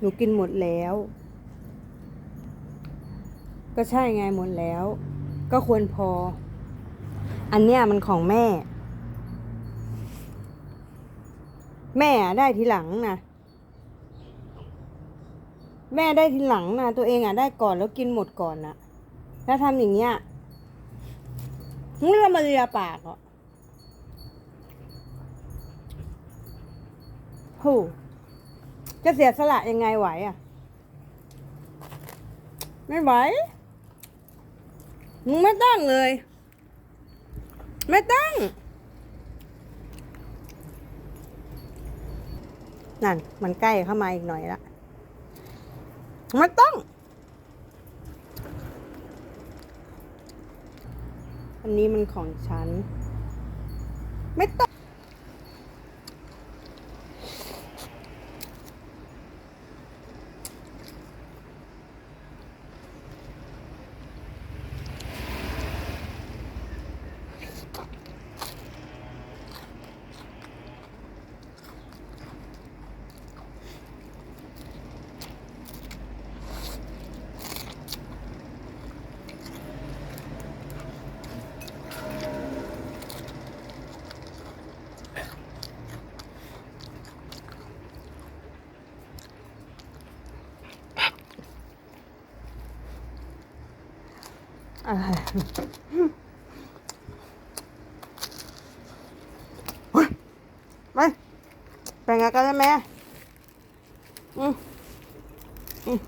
หนูกินหมดแล้ว ก็ใช่ไงหมดแล้ว ก็ควรพอ อันเนี้ยมันของแม่ แม่ได้ทีหลังนะแม่ได้ทีหลังนะตัวเองอะได้ก่อนแล้วกินหมดก่อนนะแล้วทำอย่างเงี้ยมึงละมาเลียปากอะโห จะเสียสละยังไงไหวอะ ไม่ไหว มึงไม่ต้องเลย ไม่ต้องนั่น มันใกล้เข้ามาอีกหน่อยละไม่ต้อง อันนี้มันของฉัน ไม่ต้อง ไปแบ่งกันได้ไหมอืมอืม